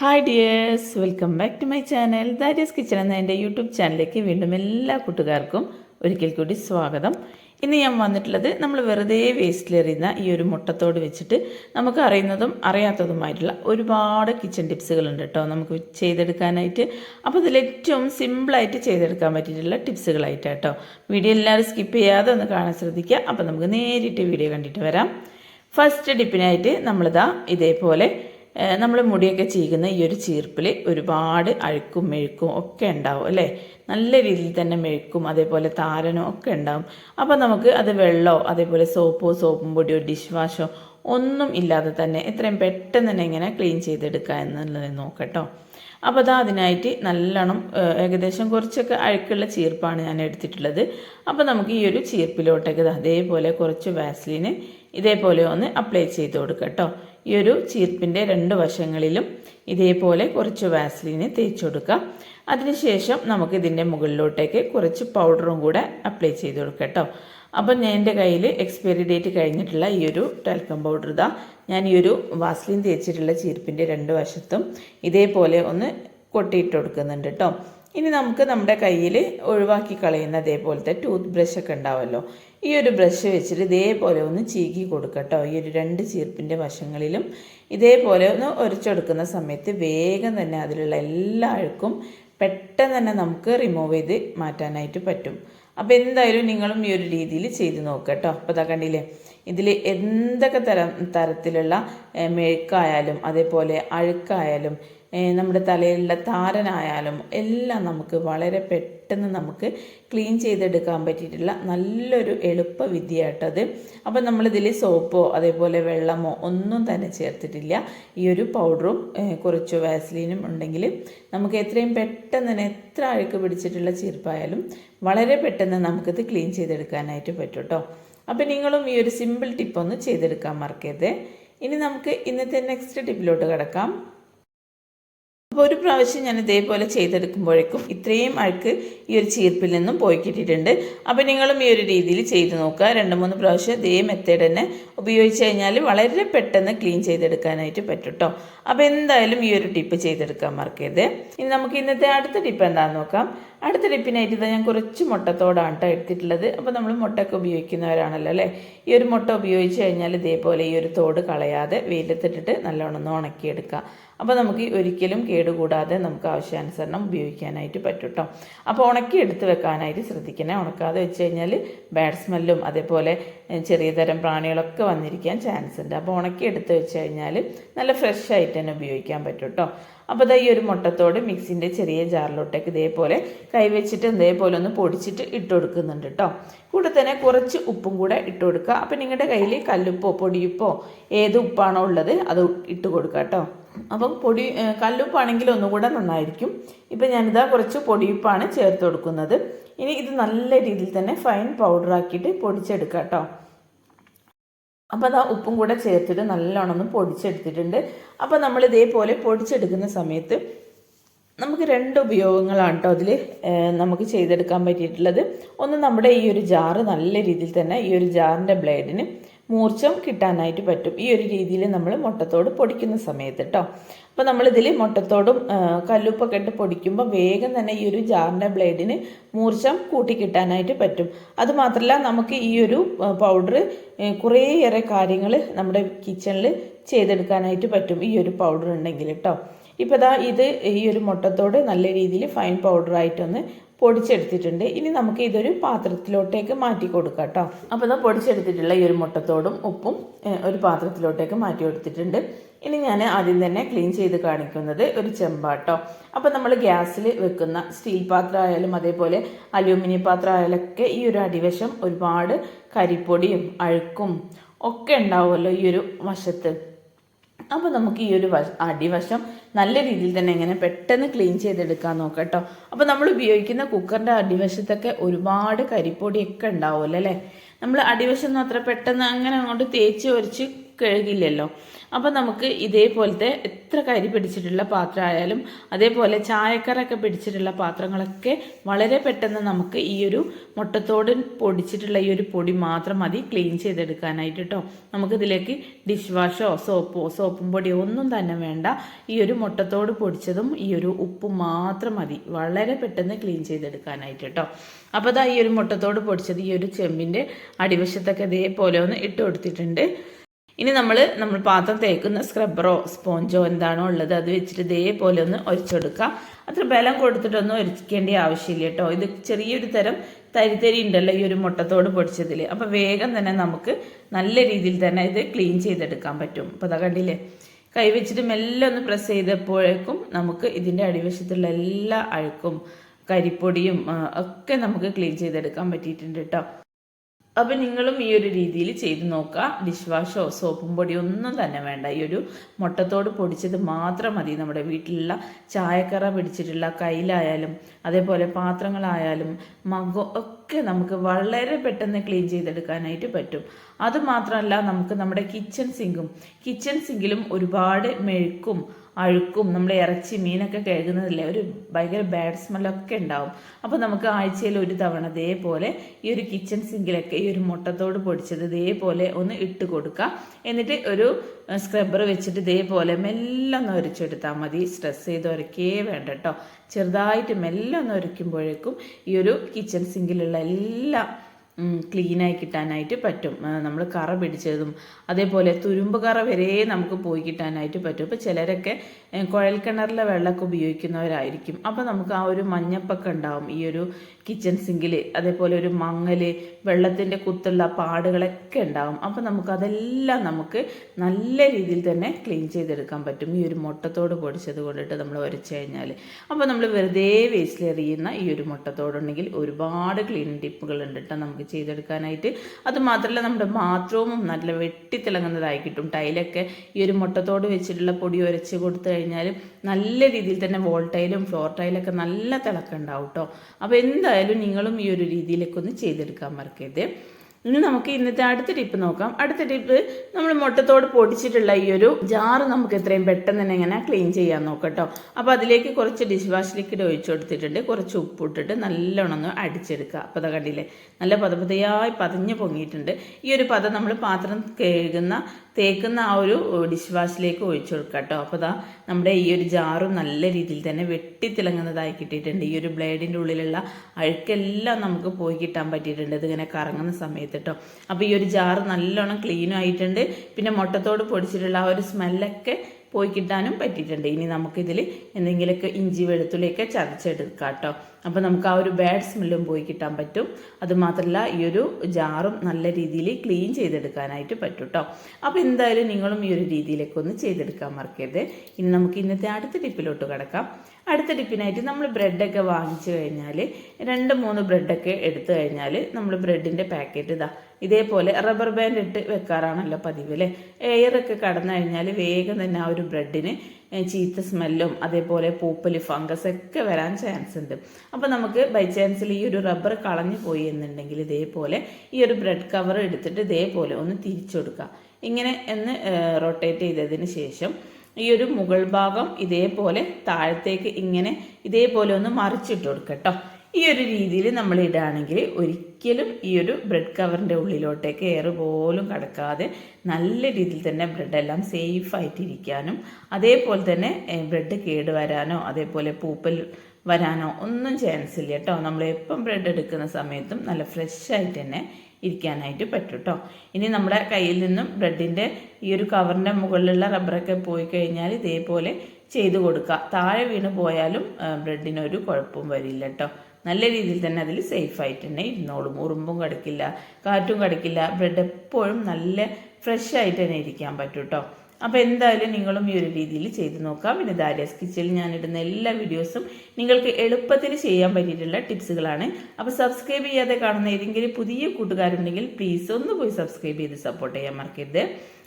Hi dears welcome back to my channel Darius kitchen എന്ന എന്റെ YouTube ചാനലിലേക്ക് വീണ്ടും എല്ലാ കൂട്ടുകാർക്കും ഒരിക്കൽ കൂടി സ്വാഗതം. ഇന്ന് ഞാൻ വന്നിട്ടുള്ളത് നമ്മൾ വെറുതെ വേസ്റ്റിലെറിയുന്ന ഈ ഒരു മുട്ടത്തോട് വെച്ചിട്ട് നമുക്ക് അറിയുന്നതും അറിയാത്തതുമായിട്ടുള്ള ഒരുപാട് കിച്ചൺ ടിപ്സുകളുണ്ട് കേട്ടോ. നമുക്ക് ചെയ്തെടുക്കാനായിട്ട്. അപ്പോൾ ഇതിൽ ഏറ്റവും സിമ്പിളായിട്ട് ചെയ്തെടുക്കാൻ പറ്റിയിട്ടുള്ള ടിപ്സുകളായിട്ട് കേട്ടോ. വീഡിയോ എല്ലാവരും സ്കിപ്പ് ചെയ്യാതെ ഒന്ന് കാണാൻ ശ്രദ്ധിക്കുക. അപ്പോൾ നമുക്ക് നേരിട്ട് വീഡിയോ കണ്ടിട്ട് വരാം. ഫസ്റ്റ് ടിപ്പിനായിട്ട് നമ്മളിതാ ഇതേപോലെ നമ്മൾ മുടിയൊക്കെ ചീകുന്ന ഈ ഒരു ചീർപ്പിൽ ഒരുപാട് അഴുക്കും മെഴുക്കും ഒക്കെ ഉണ്ടാവും അല്ലേ? നല്ല രീതിയിൽ തന്നെ മെഴുക്കും അതേപോലെ താരനും ഒക്കെ ഉണ്ടാവും. അപ്പോൾ നമുക്ക് അത് വെള്ളമോ അതേപോലെ സോപ്പോ സോപ്പും പൊടിയോ ഡിഷ് വാഷോ ഒന്നും ഇല്ലാതെ തന്നെ എത്രയും പെട്ടെന്ന് തന്നെ ഇങ്ങനെ ക്ലീൻ ചെയ്തെടുക്കുക എന്നുള്ളത് നോക്കട്ടോ. അപ്പോൾ അതാ അതിനായിട്ട് നല്ലോണം ഏകദേശം കുറച്ചൊക്കെ അഴുക്കുള്ള ചീർപ്പാണ് ഞാൻ എടുത്തിട്ടുള്ളത്. അപ്പോൾ നമുക്ക് ഈ ഒരു ചീർപ്പിലോട്ടേക്ക് അതേപോലെ കുറച്ച് വാസ്ലിന് ഇതേപോലെ ഒന്ന് അപ്ലൈ ചെയ്ത് കൊടുക്കുക കേട്ടോ ഈ ഒരു ചീർപ്പിന്റെ രണ്ട് വശങ്ങളിലും ഇതേപോലെ കുറച്ച് വാസ്ലിന് തേച്ച് കൊടുക്കുക അതിനുശേഷം നമുക്ക് ഇതിന്റെ മുകളിലോട്ടേക്ക് കുറച്ച് പൗഡറും കൂടെ അപ്ലൈ ചെയ്ത് കൊടുക്കുക കേട്ടോ. അപ്പം ഞാൻ എന്റെ കയ്യിൽ എക്സ്പയറി ഡേറ്റ് കഴിഞ്ഞിട്ടുള്ള ഈ ഒരു ടാൽക്കം പൗഡർ ഇതാ. ഞാൻ ഈ ഒരു വാസ്ലിൻ തേച്ചിട്ടുള്ള ചീർപ്പിന്റെ രണ്ട് വശത്തും ഇതേപോലെ ഒന്ന് കൊട്ടിയിട്ട് കൊടുക്കുന്നുണ്ട് കേട്ടോ. ഇനി നമുക്ക് നമ്മുടെ കയ്യിൽ ഒഴിവാക്കി കളയുന്ന അതേപോലത്തെ ടൂത്ത് ബ്രഷൊക്കെ ഉണ്ടാവുമല്ലോ ഈ ഒരു ബ്രഷ് വെച്ചിട്ട് ഇതേപോലെ ഒന്ന് ചീകി കൊടുക്കട്ടോ. ഈ ഒരു രണ്ട് ചീർപ്പിന്റെ വശങ്ങളിലും ഇതേപോലെ ഒന്ന് ഒരച്ചെടുക്കുന്ന സമയത്ത് വേഗം തന്നെ അതിലുള്ള എല്ലാ അഴുക്കും പെട്ടെന്ന് തന്നെ നമുക്ക് റിമൂവ് ചെയ്ത് മാറ്റാനായിട്ട് പറ്റും. അപ്പോൾ എന്തായാലും നിങ്ങളും ഈ ഒരു രീതിയിൽ ചെയ്ത് നോക്കുക കേട്ടോ അപ്പോൾ അതാ കണ്ടില്ലേ? ഇതിൽ എന്തൊക്കെ തരം തരത്തിലുള്ള മെഴുക്കായാലും അതേപോലെ അഴുക്കായാലും നമ്മുടെ തലയിലുള്ള താരനായാലും എല്ലാം നമുക്ക് വളരെ പെട്ടെന്ന് നമുക്ക് ക്ലീൻ ചെയ്തെടുക്കാൻ പറ്റിയിട്ടുള്ള നല്ലൊരു എളുപ്പ വിദ്യയായിട്ടത്. അപ്പം നമ്മളിതിൽ സോപ്പോ അതേപോലെ വെള്ളമോ ഒന്നും തന്നെ ചേർത്തിട്ടില്ല. ഈ ഒരു പൗഡറും കുറച്ച് വാസ്ലീനും ഉണ്ടെങ്കിൽ നമുക്ക് എത്രയും പെട്ടെന്ന് തന്നെ എത്ര അഴുക്ക് പിടിച്ചിട്ടുള്ള ചീർപ്പായാലും വളരെ പെട്ടെന്ന് നമുക്കിത് ക്ലീൻ ചെയ്തെടുക്കാനായിട്ട് പറ്റും കേട്ടോ അപ്പം നിങ്ങളും ഈ ഒരു സിമ്പിൾ ടിപ്പ് ഒന്ന് ചെയ്തെടുക്കാൻ മറക്കരുത്. ഇനി നമുക്ക് ഇന്നത്തെ നെക്സ്റ്റ് ടിപ്പിലോട്ട് കിടക്കാം. അപ്പോൾ ഒരു പ്രാവശ്യം ഞാൻ ഇതേപോലെ ചെയ്തെടുക്കുമ്പോഴേക്കും ഇത്രയും അഴുക്ക് ഈ ഒരു ചീർപ്പിൽ നിന്നും പോയി കിട്ടിയിട്ടുണ്ട്. അപ്പോൾ നിങ്ങളും ഈ ഒരു രീതിയിൽ ചെയ്ത് നോക്കുക. രണ്ട് മൂന്ന് പ്രാവശ്യം ഇതേ മെത്തേഡ് തന്നെ ഉപയോഗിച്ച് കഴിഞ്ഞാൽ വളരെ പെട്ടെന്ന് ക്ലീൻ ചെയ്തെടുക്കാനായിട്ട് പറ്റും കേട്ടോ അപ്പോൾ എന്തായാലും ഈ ഒരു ടിപ്പ് ചെയ്തെടുക്കാൻ മറക്കരുത്. ഇനി നമുക്ക് ഇന്നത്തെ അടുത്ത ടിപ്പ് എന്താണെന്ന് നോക്കാം. അടുത്ത ടിപ്പിനായിട്ട് ഇതാ ഞാൻ കുറച്ച് മുട്ടത്തോടാണ് കേട്ടോ എടുത്തിട്ടുള്ളത്. അപ്പോൾ നമ്മൾ മുട്ടയൊക്കെ ഉപയോഗിക്കുന്നവരാണല്ലോ അല്ലേ? ഈ ഒരു മുട്ട ഉപയോഗിച്ച് കഴിഞ്ഞാൽ ഇതേപോലെ ഈ ഒരു തോട് കളയാതെ വെയിലത്തിട്ടിട്ട് നല്ലോണം ഒന്ന് ഉണക്കിയെടുക്കുക. അപ്പോൾ നമുക്ക് ഒരിക്കലും കേടുകൂടാതെ നമുക്ക് ആവശ്യാനുസരണം ഉപയോഗിക്കാനായിട്ട് പറ്റും കേട്ടോ അപ്പോൾ ഉണക്കി എടുത്ത് വെക്കാനായിട്ട് ശ്രദ്ധിക്കണേ. ഉണക്കാതെ വെച്ച് കഴിഞ്ഞാൽ ബാഡ് സ്മെല്ലും അതേപോലെ ചെറിയ തരം പ്രാണികളൊക്കെ വന്നിരിക്കാൻ ചാൻസ് ഉണ്ട്. അപ്പോൾ ഉണക്കി എടുത്ത് വെച്ച് കഴിഞ്ഞാൽ നല്ല ഫ്രഷ് ആയിട്ട് തന്നെ ഉപയോഗിക്കാൻ പറ്റും കേട്ടോ അപ്പോൾ ഈ ഒരു മുട്ടത്തോട് മിക്സിന്റെ ചെറിയ ജാറിലോട്ടേക്ക് ഇതേപോലെ കൈവച്ചിട്ട് ഇതേപോലെ ഒന്ന് പൊടിച്ചിട്ട് ഇട്ട് കൊടുക്കുന്നുണ്ട് കേട്ടോ കൂടെ തന്നെ കുറച്ച് ഉപ്പും കൂടെ ഇട്ട് കൊടുക്കുക. അപ്പോൾ നിങ്ങളുടെ കയ്യിൽ കല്ലുപ്പോ പൊടിയുപ്പോ ഏത് ഉപ്പാണോ ഉള്ളത് അത് ഇട്ട് കൊടുക്കുക കേട്ടോ അപ്പം പൊടി കല്ലുപ്പാണെങ്കിൽ ഒന്നുകൂടെ നന്നായിരിക്കും. ഇപ്പം ഞാനിതാ കുറച്ച് പൊടിയുപ്പാണ് ചേർത്ത് കൊടുക്കുന്നത്. ഇനി ഇത് നല്ല രീതിയിൽ തന്നെ ഫൈൻ പൗഡറാക്കിയിട്ട് പൊടിച്ചെടുക്കാം കേട്ടോ. അപ്പോൾ അതാ ഉപ്പും കൂടെ ചേർത്തിട്ട് നല്ലോണം പൊടിച്ചെടുത്തിട്ടുണ്ട്. അപ്പോൾ നമ്മൾ ഇതേപോലെ പൊടിച്ചെടുക്കുന്ന സമയത്ത് നമുക്ക് രണ്ട് ഉപയോഗങ്ങളാണ് കേട്ടോ അതിൽ നമുക്ക് ചെയ്തെടുക്കാൻ പറ്റിയിട്ടുള്ളത്. ഒന്ന് നമ്മുടെ ഈ ഒരു ജാറ് നല്ല രീതിയിൽ തന്നെ ഈ ഒരു ജാറിന്റെ ബ്ലേഡിന് മൂർച്ചം കിട്ടാനായിട്ട് പറ്റും. ഈ ഒരു രീതിയിൽ നമ്മൾ മുട്ടത്തോട് പൊടിക്കുന്ന സമയത്ത് കേട്ടോ അപ്പോൾ നമ്മളിതിൽ മുട്ടത്തോടും കല്ലുപ്പൊക്കെ ഇട്ട് പൊടിക്കുമ്പോൾ വേഗം തന്നെ ഈ ഒരു ജാറിന്റെ ബ്ലേഡിന് മൂർച്ചം കൂട്ടി കിട്ടാനായിട്ട് പറ്റും. അതുമാത്രമല്ല നമുക്ക് ഈ ഒരു പൗഡർ കുറേയേറെ കാര്യങ്ങൾ നമ്മുടെ കിച്ചണിൽ ചെയ്തെടുക്കാനായിട്ട് പറ്റും ഈ ഒരു പൗഡർ ഉണ്ടെങ്കിൽ കേട്ടോ ഇപ്പോൾ ഇതാ ഇത് ഈ ഒരു മുട്ടത്തോട് നല്ല രീതിയിൽ ഫൈൻ പൗഡറായിട്ടൊന്ന് പൊടിച്ചെടുത്തിട്ടുണ്ട്. ഇനി നമുക്ക് ഇതൊരു പാത്രത്തിലോട്ടേക്ക് മാറ്റി കൊടുക്കാം കേട്ടോ അപ്പോൾ ഇതാ പൊടിച്ചെടുത്തിട്ടുള്ള ഈ ഒരു മുട്ടത്തോടും ഉപ്പും ഒരു പാത്രത്തിലോട്ടേക്ക് മാറ്റി കൊടുത്തിട്ടുണ്ട്. ഇനി ഞാൻ ആദ്യം തന്നെ ക്ലീൻ ചെയ്ത് കാണിക്കുന്നത് ഒരു ചെമ്പാട്ടോ അപ്പോൾ നമ്മൾ ഗ്യാസിൽ വെക്കുന്ന സ്റ്റീൽ പാത്രം ആയാലും അതേപോലെ അലൂമിനിയം പാത്രം ആയാലൊക്കെ ഈ ഒരു അടിവശം ഒരുപാട് കരിപ്പൊടിയും അഴുക്കും ഒക്കെ ഉണ്ടാവുമല്ലോ ഈ ഒരു വശത്ത്. അപ്പോൾ നമുക്ക് ഈ ഒരു വശ അടിവശം നല്ല രീതിയിൽ തന്നെ എങ്ങനെ പെട്ടെന്ന് ക്ലീൻ ചെയ്തെടുക്കാൻ നോക്കാം കേട്ടോ അപ്പോൾ നമ്മൾ ഉപയോഗിക്കുന്ന കുക്കറിന്റെ അടിവശത്തൊക്കെ ഒരുപാട് കരിപ്പൊടിയൊക്കെ ഉണ്ടാവുമല്ലോ അല്ലേ? നമ്മൾ അടിവശം ഒന്നും അത്ര പെട്ടെന്ന് അങ്ങനെ അങ്ങോട്ട് തേച്ച് ഒരിച്ച് കഴുകില്ലല്ലോ. അപ്പോൾ നമുക്ക് ഇതേപോലത്തെ എത്ര കരി പിടിച്ചിട്ടുള്ള പാത്രമായാലും അതേപോലെ ചായക്കറൊക്കെ പിടിച്ചിട്ടുള്ള പാത്രങ്ങളൊക്കെ വളരെ പെട്ടെന്ന് നമുക്ക് ഈ ഒരു മുട്ടത്തോട് പൊടിച്ചിട്ടുള്ള ഈ ഒരു പൊടി മാത്രം മതി ക്ലീൻ ചെയ്തെടുക്കാനായിട്ട് കേട്ടോ നമുക്കിതിലേക്ക് ഡിഷ് വാഷോ സോപ്പോ സോപ്പും പൊടിയോ ഒന്നും തന്നെ വേണ്ട. ഈ ഒരു മുട്ടത്തോട് പൊടിച്ചതും ഈ ഒരു ഉപ്പും മാത്രം മതി. വളരെ പെട്ടെന്ന് ക്ലീൻ ചെയ്തെടുക്കാനായിട്ട് കേട്ടോ അപ്പോൾ അതാ ഈ ഒരു മുട്ടത്തോട് പൊടിച്ചത് ഈ ഒരു ചെമ്പിന്റെ അടിവശത്തൊക്കെ ഇതേപോലെ ഒന്ന് ഇട്ട് കൊടുത്തിട്ടുണ്ട്. ഇനി നമ്മൾ നമ്മൾ പാത്രം തേക്കുന്ന സ്ക്രബ്ബറോ സ്പോഞ്ചോ എന്താണോ ഉള്ളത് അത് വെച്ചിട്ട് ഇതേപോലെ ഒന്ന് ഒരിച്ചെടുക്കുക അത്ര ബലം കൊടുത്തിട്ടൊന്നും ഒരിക്കേണ്ട ആവശ്യമില്ല കേട്ടോ. ഇത് ചെറിയൊരു തരം തരിതരി ഉണ്ടല്ലോ ഈ ഒരു മുട്ടത്തോട് പൊടിച്ചതിൽ അപ്പോൾ വേഗം തന്നെ നമുക്ക് നല്ല രീതിയിൽ തന്നെ ഇത് ക്ലീൻ ചെയ്തെടുക്കാൻ പറ്റും. അപ്പോൾ അതാ കണ്ടില്ലേ? കൈ വെച്ചിട്ട് മെല്ലെ ഒന്ന് പ്രസ് ചെയ്തപ്പോഴേക്കും നമുക്ക് ഇതിന്റെ അടിവശത്തുള്ള എല്ലാ അഴുക്കും കരിപ്പൊടിയും ഒക്കെ നമുക്ക് ക്ലീൻ ചെയ്തെടുക്കാൻ പറ്റിയിട്ടുണ്ട് കേട്ടോ. അപ്പം നിങ്ങളും ഈ ഒരു രീതിയിൽ ചെയ്ത് നോക്കുക. ഡിഷ് വാഷോ സോപ്പും പൊടിയോ ഒന്നും തന്നെ വേണ്ട. ഈ ഒരു മുട്ടത്തോട് പൊടിച്ചത് മാത്രം മതി. നമ്മുടെ വീട്ടിലുള്ള ചായക്കറ പിടിച്ചിട്ടുള്ള കയ്യിലായാലും അതേപോലെ പാത്രങ്ങളായാലും മകം ഒക്കെ നമുക്ക് വളരെ പെട്ടെന്ന് ക്ലീൻ ചെയ്തെടുക്കാനായിട്ട് പറ്റും. അത് മാത്രമല്ല നമുക്ക് നമ്മുടെ കിച്ചൺ സിങ്കും കിച്ചൺ സിങ്കിലും ഒരുപാട് മെഴുക്കും അഴുക്കും നമ്മൾ ഇറച്ചി മീനൊക്കെ കഴുകുന്നതില്ലേ ഒരു ഭയങ്കര ബാഡ് സ്മെല്ലൊക്കെ ഉണ്ടാവും. അപ്പോൾ നമുക്ക് ആഴ്ചയിൽ ഒരു തവണ ഇതേപോലെ ഈ ഒരു കിച്ചൺ സിങ്കിലൊക്കെ ഈ ഒരു മുട്ടത്തോട് പൊടിച്ചത് ഇതേപോലെ ഒന്ന് ഇട്ട് കൊടുക്കുക എന്നിട്ട് ഒരു സ്ക്രബ്ബർ വെച്ചിട്ട് ഇതേപോലെ മെല്ലെ ഒന്ന് ഉരച്ചെടുത്താൽ മതി. സ്ട്രെസ് ചെയ്ത് ഉരക്കേ വേണ്ട കേട്ടോ ചെറുതായിട്ട് മെല്ലെ ഒന്ന് ഉരയ്ക്കുമ്പോഴേക്കും ഈ ഒരു കിച്ചൺ സിങ്കിലുള്ള എല്ലാ ക്ലീനായി കിട്ടാനായിട്ട് പറ്റും. നമ്മൾ കറ പിടിച്ചതും അതേപോലെ തുരുമ്പ് കറ വരെ നമുക്ക് പോയി കിട്ടാനായിട്ട് പറ്റും. ഇപ്പോൾ ചിലരൊക്കെ കുഴൽ കുഴൽക്കിണറിലെ വെള്ളമൊക്കെ ഉപയോഗിക്കുന്നവരായിരിക്കും. അപ്പോൾ നമുക്ക് ആ ഒരു മഞ്ഞപ്പൊക്കെ ഉണ്ടാവും. ഈ ഒരു കിച്ചൺ സിങ്കിൽ അതേപോലെ ഒരു മങ്ങൽ വെള്ളത്തിന്റെ കുത്തുള്ള പാടുകളൊക്കെ ഉണ്ടാവും. അപ്പോൾ നമുക്ക് അതെല്ലാം നമുക്ക് നല്ല രീതിയിൽ തന്നെ ക്ലീൻ ചെയ്തെടുക്കാൻ പറ്റും. ഈ ഒരു മുട്ടത്തോട് പൊടിച്ചത് കൊണ്ടിട്ട് നമ്മൾ ഉരച്ച് കഴിഞ്ഞാൽ അപ്പോൾ നമ്മൾ വെറുതെ വേസ്റ്റിൽ എറിയുന്ന ഈ ഒരു മുട്ടത്തോടുണ്ടെങ്കിൽ ഒരുപാട് ക്ലീൻ ടിപ്പുകൾ ഉണ്ട് കേട്ടോ നമുക്ക് ചെയ്തെടുക്കാനായിട്ട്. അത് മാത്രമല്ല നമ്മുടെ ബാത്റൂമും നല്ല വെട്ടിത്തിളങ്ങുന്നതായി കിട്ടും. ടൈലൊക്കെ ഈ ഒരു മുട്ടത്തോട് വെച്ചിട്ടുള്ള പൊടി ഉരച്ച് കൊടുത്തു കഴിഞ്ഞാൽ നല്ല രീതിയിൽ തന്നെ വോൾ ടൈലും ഫ്ലോർ ടൈലൊക്കെ നല്ല തിളക്കം ഉണ്ടാവും കേട്ടോ അപ്പോൾ എന്തായാലും നിങ്ങളും ഈ ഒരു രീതിയിലൊക്കെ ഒന്ന് ചെയ്തെടുക്കാൻ മറക്കരുത്. ഇനി നമുക്ക് ഇന്നത്തെ അടുത്ത ടിപ്പ് നോക്കാം. അടുത്ത ടിപ്പ് നമ്മൾ മുട്ടത്തോട് പൊടിച്ചിട്ടുള്ള ഈ ഒരു ജാറ് നമുക്ക് എത്രയും പെട്ടെന്ന് തന്നെ ഇങ്ങനെ ക്ലീൻ ചെയ്യാൻ നോക്കട്ടോ അപ്പോൾ അതിലേക്ക് കുറച്ച് ഡിഷ് വാഷ് ലിക്വിഡ് ഒഴിച്ചു കൊടുത്തിട്ടുണ്ട്. കുറച്ച് ഉപ്പിട്ടിട്ട് നല്ലോണം ഒന്ന് അടിച്ചെടുക്കുക. അപ്പോൾ അതാ കണ്ടില്ലേ നല്ല പതപതയായി പതഞ്ഞ് പൊങ്ങിയിട്ടുണ്ട്. ഈ ഒരു പദം നമ്മൾ പാത്രം കഴുകുന്ന തേക്കുന്ന ആ ഒരു ഡിഷ് വാഷിലേക്ക് ഒഴിച്ചു കൊടുക്കുക കേട്ടോ അപ്പോൾ ദാ നമ്മുടെ ഈ ഒരു ജാറും നല്ല രീതിയിൽ തന്നെ വെട്ടിത്തിളങ്ങുന്നതായി കിട്ടിയിട്ടുണ്ട്. ഈ ഒരു ബ്ലേഡിന്റെ ഉള്ളിലുള്ള അഴുക്കെല്ലാം നമുക്ക് പോയി കിട്ടാൻ പറ്റിയിട്ടുണ്ട്. ഇതിങ്ങനെ കറങ്ങുന്ന സമയത്ത് കേട്ടോ അപ്പോൾ ഈ ഒരു ജാറ് നല്ലോണം ക്ലീനും ആയിട്ടുണ്ട്. പിന്നെ മുട്ടത്തോട് പൊടിച്ചിട്ടുള്ള ആ ഒരു സ്മെല്ലൊക്കെ പോയി കിട്ടാനും പറ്റിയിട്ടുണ്ട്. ഇനി നമുക്കിതിൽ എന്തെങ്കിലുമൊക്കെ ഇഞ്ചി വെളുത്തുള്ളിയൊക്കെ ചതച്ചെടുക്കാം കേട്ടോ അപ്പോൾ നമുക്ക് ആ ഒരു ബാഡ് സ്മെല്ലും പോയി കിട്ടാൻ പറ്റും. അതുമാത്രമല്ല ഈ ഒരു ജാറും നല്ല രീതിയിൽ ക്ലീൻ ചെയ്തെടുക്കാനായിട്ട് പറ്റും കേട്ടോ അപ്പോൾ എന്തായാലും നിങ്ങളും ഈ ഒരു രീതിയിലേക്ക് ഒന്ന് ചെയ്തെടുക്കാൻ മറക്കരുത്. ഇനി നമുക്ക് ഇന്നത്തെ അടുത്ത ടിപ്പിലോട്ട് കിടക്കാം. അടുത്ത ടിപ്പിനായിട്ട് നമ്മൾ ബ്രെഡൊക്കെ വാങ്ങിച്ചു കഴിഞ്ഞാൽ രണ്ട് മൂന്ന് ബ്രെഡൊക്കെ എടുത്തു കഴിഞ്ഞാൽ നമ്മൾ ബ്രെഡിന്റെ പാക്കറ്റ് ഇതാ ഇതേപോലെ റബ്ബർ ബാൻഡ് ഇട്ട് വെക്കാറാണല്ലോ പതിവ് അല്ലേ എയറൊക്കെ കടന്നു കഴിഞ്ഞാൽ വേഗം തന്നെ ആ ഒരു ബ്രെഡിന് ചീത്ത സ്മെല്ലും അതേപോലെ പൂപ്പൽ ഫംഗസ് ഒക്കെ വരാൻ ചാൻസ് ഉണ്ട്. അപ്പോൾ നമുക്ക് ബൈ ചാൻസിൽ ഈ ഒരു റബ്ബർ കളഞ്ഞു പോയി എന്നുണ്ടെങ്കിൽ ഇതേപോലെ ഈ ഒരു ബ്രെഡ് കവർ എടുത്തിട്ട് ഇതേപോലെ ഒന്ന് തിരിച്ചു കൊടുക്കുക ഇങ്ങനെ ഒന്ന് റൊട്ടേറ്റ് ചെയ്തതിന് ശേഷം ഈ ഒരു മുകൾ ഭാഗം ഇതേപോലെ താഴത്തേക്ക് ഇങ്ങനെ ഇതേപോലെ ഒന്ന് മറിച്ചിട്ട് കൊടുക്കട്ടോ ഈ ഒരു രീതിയിൽ നമ്മൾ ഇടുകയാണെങ്കിൽ ഒരിക്കലും ഈ ഒരു ബ്രെഡ് കവറിന്റെ ഉള്ളിലോട്ടേക്ക് എയർ പോലും കടക്കാതെ നല്ല രീതിയിൽ തന്നെ ബ്രെഡെല്ലാം സേഫ് ആയിട്ടിരിക്കാനും അതേപോലെ തന്നെ ബ്രെഡ് കേടുവരാനോ അതേപോലെ പൂപ്പൽ വരാനോ ഒന്നും ചാൻസ് ഇല്ല കേട്ടോ നമ്മൾ എപ്പം ബ്രെഡ് എടുക്കുന്ന സമയത്തും നല്ല ഫ്രഷ് ആയിട്ട് തന്നെ ഇരിക്കാനായിട്ട് പറ്റും കേട്ടോ ഇനി നമ്മുടെ കയ്യിൽ നിന്നും ബ്രെഡിന്റെ ഈ ഒരു കവറിന്റെ മുകളിലുള്ള റബ്ബറൊക്കെ പോയി കഴിഞ്ഞാൽ ഇതേപോലെ ചെയ്ത് കൊടുക്കുക താഴെ വീണ് പോയാലും ബ്രെഡിനൊരു കുഴപ്പവും വരില്ല കേട്ടോ നല്ല രീതിയിൽ തന്നെ അതിൽ സേഫ് ആയിട്ട് തന്നെ ഇരുന്നോളും. ഉറുമ്പും കടിക്കില്ല കാറ്റും കടിക്കില്ല. ബ്രെഡ് എപ്പോഴും നല്ല ഫ്രഷ് ആയിട്ട് തന്നെ ഇരിക്കാൻ പറ്റും കേട്ടോ അപ്പോൾ എന്തായാലും നിങ്ങളും ഈ ഒരു രീതിയിൽ ചെയ്ത് നോക്കാം. പിന്നെ ദാരിയാസ് കിച്ചണിൽ ഇടുന്ന എല്ലാ വീഡിയോസും നിങ്ങൾക്ക് എളുപ്പത്തിൽ ചെയ്യാൻ പറ്റിയിട്ടുള്ള ടിപ്സുകളാണ്. അപ്പോൾ സബ്സ്ക്രൈബ് ചെയ്യാതെ കാണുന്ന ഏതെങ്കിലും പുതിയ കൂട്ടുകാരുണ്ടെങ്കിൽ പ്ലീസ് ഒന്ന് പോയി സബ്സ്ക്രൈബ് ചെയ്ത് സപ്പോർട്ട് ചെയ്യാൻ മറക്കരുത്.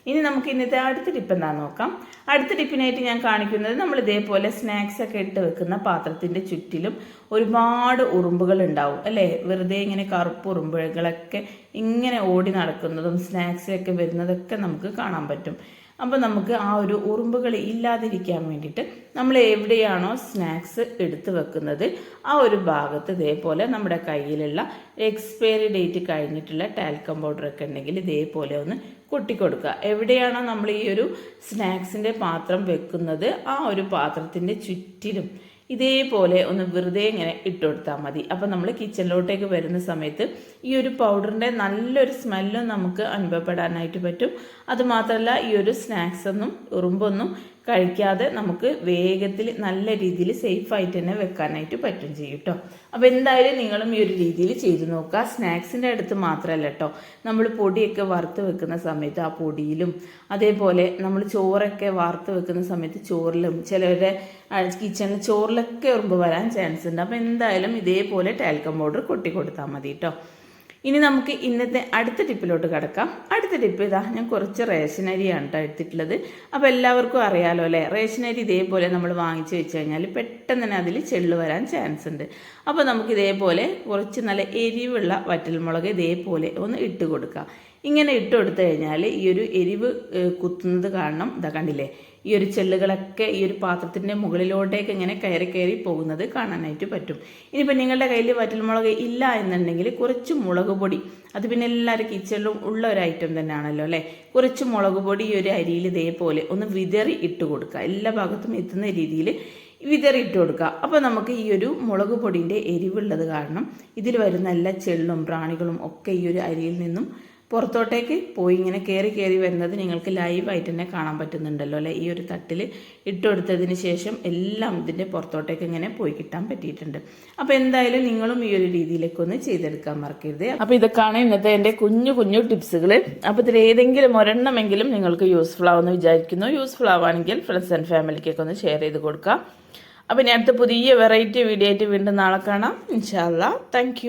ഇനി നമുക്ക് ഇന്നത്തെ അടുത്ത ടിപ്പ് എന്താണെന്ന് നോക്കാം. അടുത്ത ടിപ്പിനായിട്ട് ഞാൻ കാണിക്കുന്നത് നമ്മൾ ഇതേപോലെ സ്നാക്സ് ഒക്കെ ഇട്ട് വെക്കുന്ന പാത്രത്തിന്റെ ചുറ്റിലും ഒരുപാട് ഉറുമ്പുകൾ ഉണ്ടാവും അല്ലേ? വെറുതെ ഇങ്ങനെ കറുപ്പ് ഉറുമ്പുകളൊക്കെ ഇങ്ങനെ ഓടി നടക്കുന്നതും സ്നാക്സ് ഒക്കെ വരുന്നതൊക്കെ നമുക്ക് കാണാൻ പറ്റും. അപ്പോൾ നമുക്ക് ആ ഒരു ഉറുമ്പുകൾ ഇല്ലാതിരിക്കാൻ വേണ്ടിയിട്ട് നമ്മൾ എവിടെയാണോ സ്നാക്സ് എടുത്തു വെക്കുന്നത് ആ ഒരു ഭാഗത്ത് ഇതേപോലെ നമ്മുടെ കയ്യിലുള്ള എക്സ്പയറി ഡേറ്റ് കഴിഞ്ഞിട്ടുള്ള ടാൽക്കം പൗഡർ ഒക്കെ ഉണ്ടെങ്കിൽ ഇതേപോലെ ഒന്ന് കൊട്ടിക്കൊടുക്കുക. എവിടെയാണോ നമ്മൾ ഈ ഒരു സ്നാക്സിന്റെ പാത്രം വെക്കുന്നത് ആ ഒരു പാത്രത്തിന്റെ ചുറ്റിലും ഇതേപോലെ ഒന്ന് വെറുതെ ഇങ്ങനെ ഇട്ട് കൊടുത്താൽ മതി. അപ്പോൾ നമ്മൾ കിച്ചണിലോട്ടേക്ക് വരുന്ന സമയത്ത് ഈ ഒരു പൗഡറിന്റെ നല്ലൊരു സ്മെല്ലും നമുക്ക് അനുഭവപ്പെടാനായിട്ട് പറ്റും. അതുമാത്രമല്ല ഈ ഒരു സ്നാക്സ് ഒന്നും ഉറുമ്പൊന്നും കഴിക്കാതെ നമുക്ക് വേഗത്തിൽ നല്ല രീതിയിൽ സേഫായിട്ട് തന്നെ വെക്കാനായിട്ട് പറ്റും ചെയ്യും കേട്ടോ അപ്പോൾ എന്തായാലും നിങ്ങളും ഈ ഒരു രീതിയിൽ ചെയ്തു നോക്കുക. സ്നാക്സിന്റെ അടുത്ത് മാത്രമല്ല കേട്ടോ നമ്മൾ പൊടിയൊക്കെ വറുത്ത് വെക്കുന്ന സമയത്ത് ആ പൊടിയിലും അതേപോലെ നമ്മൾ ചോറൊക്കെ വറുത്ത് വെക്കുന്ന സമയത്ത് ചോറിലും ചിലവരുടെ കിച്ചണിൽ ചോറിലൊക്കെ ഉറുമ്പ് വരാൻ ചാൻസ് ഉണ്ട്. അപ്പോൾ എന്തായാലും ഇതേപോലെ ടാൽക്കം പൗഡർ കൊട്ടി കൊടുത്താൽ മതി കേട്ടോ ഇനി നമുക്ക് ഇന്നത്തെ അടുത്ത ടിപ്പിലോട്ട് കിടക്കാം. അടുത്ത ടിപ്പ് ഇതാ ഞാൻ കുറച്ച് റേഷനരിയാണ് കേട്ടോ എടുത്തിട്ടുള്ളത്. അപ്പോൾ എല്ലാവർക്കും അറിയാലോ അല്ലേ? റേഷനരി ഇതേപോലെ നമ്മൾ വാങ്ങിച്ചു വെച്ച് കഴിഞ്ഞാൽ പെട്ടെന്ന് തന്നെ അതിൽ ചെള്ളു വരാൻ ചാൻസ് ഉണ്ട്. അപ്പോൾ നമുക്ക് ഇതേപോലെ കുറച്ച് നല്ല എരിവുള്ള വറ്റൽമുളക് ഇതേപോലെ ഒന്ന് ഇട്ട് കൊടുക്കുക ഇങ്ങനെ ഇട്ട് കൊടുത്തു കഴിഞ്ഞാൽ ഈ ഒരു എരിവ് കുത്തുന്നത് കാരണം ഇതാ കണ്ടില്ലേ? ഈ ഒരു ചെള്ളുകളൊക്കെ ഈ ഒരു പാത്രത്തിന്റെ മുകളിലോട്ടേക്ക് ഇങ്ങനെ കയറി കയറി പോകുന്നത് കാണാനായിട്ട് പറ്റും. ഇനിയിപ്പോൾ നിങ്ങളുടെ കയ്യിൽ വറ്റൽമുളക് ഇല്ല എന്നുണ്ടെങ്കിൽ കുറച്ച് മുളക് പൊടി അത് പിന്നെ എല്ലാവരും കിച്ചണിലും ഉള്ള ഒരു ഐറ്റം തന്നെയാണല്ലോ അല്ലേ? കുറച്ച് മുളക് പൊടി ഈ ഒരു അരിയിൽ ഇതേപോലെ ഒന്ന് വിതറി ഇട്ട് കൊടുക്കുക. എല്ലാ ഭാഗത്തും എത്തുന്ന രീതിയിൽ വിതറി ഇട്ട് കൊടുക്കുക. അപ്പോൾ നമുക്ക് ഈ ഒരു മുളക് പൊടിന്റെ എരിവുള്ളത് കാരണം ഇതിൽ വരുന്ന എല്ലാ ചെള്ളും പ്രാണികളും ഒക്കെ ഈ ഒരു അരിയിൽ നിന്നും പുറത്തോട്ടേക്ക് പോയി ഇങ്ങനെ കയറി കയറി വരുന്നത് നിങ്ങൾക്ക് ലൈവായിട്ട് തന്നെ കാണാൻ പറ്റുന്നുണ്ടല്ലോ അല്ലേ? ഈ ഒരു തട്ടിൽ ഇട്ടുകൊടുത്തതിന് ശേഷം എല്ലാം ഇതിന്റെ പുറത്തോട്ടേക്ക് ഇങ്ങനെ പോയി കിട്ടാൻ പറ്റിയിട്ടുണ്ട്. അപ്പോൾ എന്തായാലും നിങ്ങളും ഈ ഒരു രീതിയിലേക്ക് ഒന്ന് ചെയ്തെടുക്കാൻ മറക്കരുത്. അപ്പോൾ ഇതൊക്കെയാണ് ഇന്നത്തെ എന്റെ കുഞ്ഞു കുഞ്ഞു ടിപ്സുകൾ അപ്പോൾ ഇതിൽ ഏതെങ്കിലും ഒരെണ്ണമെങ്കിലും നിങ്ങൾക്ക് യൂസ്ഫുൾ ആവുമെന്ന് വിചാരിക്കുന്നു. യൂസ്ഫുൾ ആവുകയാണെങ്കിൽ ഫ്രണ്ട്സ് ആൻഡ് ഫാമിലിക്കൊക്കെ ഒന്ന് ഷെയർ ചെയ്ത് കൊടുക്കാം. അപ്പോൾ ഇനി അടുത്ത പുതിയ വെറൈറ്റി വീഡിയോ ആയിട്ട് വീണ്ടും നാളെ കാണാം. ഇൻഷാല്ല താങ്ക്